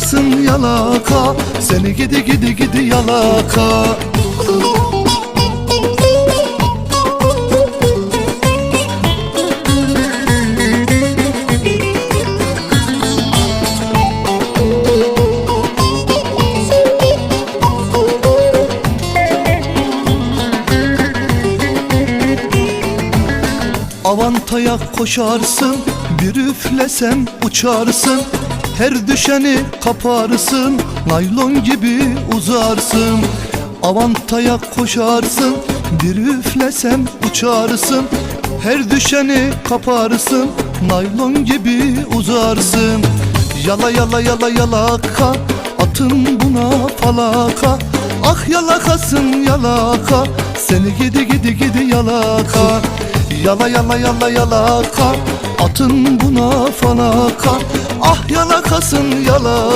yalakasın yalaka Seni gidi gidi gidi yalaka. Avantaya koşarsın Bir üflesem uçarsın Her düşeni kaparsın Naylon gibi uzarsın. Avantaya koşarsın Bir üflesem uçarsın. Her düşeni kaparsın Naylon gibi uzarsın. Yala yala yala yalaka Atın buna falaka. Ah yalakasın yalaka. Seni gidi gidi gidi yalaka. Yala yala yala yalaka Atın buna falaka. Ah yalakasın yalaka